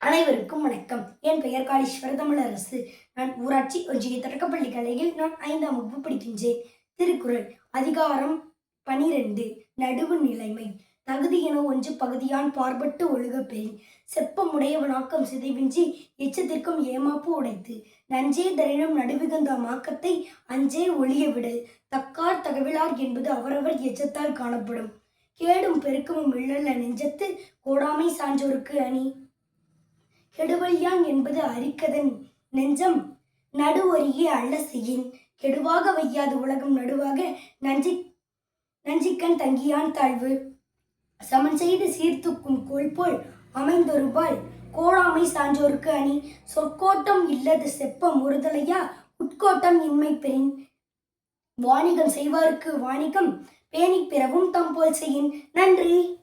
அனைவருக்கும் வணக்கம். என் பெயர் காளீஸ்வர தமிழரசு. நான் ஊராட்சி ஒன்றிய தொடக்கப்பள்ளி கலையில் நான் ஐந்தாம் வகுப்பு படிக்கின்றேன். திருக்குறள் அதிகாரம் பனிரெண்டு நடுவு நிலைமை. தகுதி என ஒன்று பகுதியான் பார்பட்டு ஒழுக பெறின் செப்பமுடையவனாக்கம் சிதைவின்றி எச்சத்திற்கும் ஏமாப்பு உடைத்து நஞ்சே தரினும் நடுவிகுந்த மாக்கத்தை அஞ்சே ஒளிய விடு தக்கார் தகவிலார் என்பது அவரவர் எச்சத்தால் காணப்படும். கேடும் பெருக்கமும் இல்லல்ல நெஞ்சத்து கோடாமை சான்றோருக்கு அணி. கெடுவழியான் என்பது அரிக்கதன் நெஞ்சம். நடு நடுவொருகே அல்ல செய்யின். கெடுவாக வையாது உலகம் நடுவாக நஞ்சி நஞ்சிக்கண் தங்கியான் தாழ்வு. சமன் செய்து சீர்த்துக்கும் கோல் போல் அமைந்தொருபால். கோடாமை சான்றோருக்கு அணி. சொற்கோட்டம் இல்லது செப்பம் ஒருதலையா? உட்கோட்டம் இன்மை பெறின். வாணிகம் செய்வாருக்கு வாணிகம். பேணிப் பிறவும் தம் போல் செய்யின். நன்றி.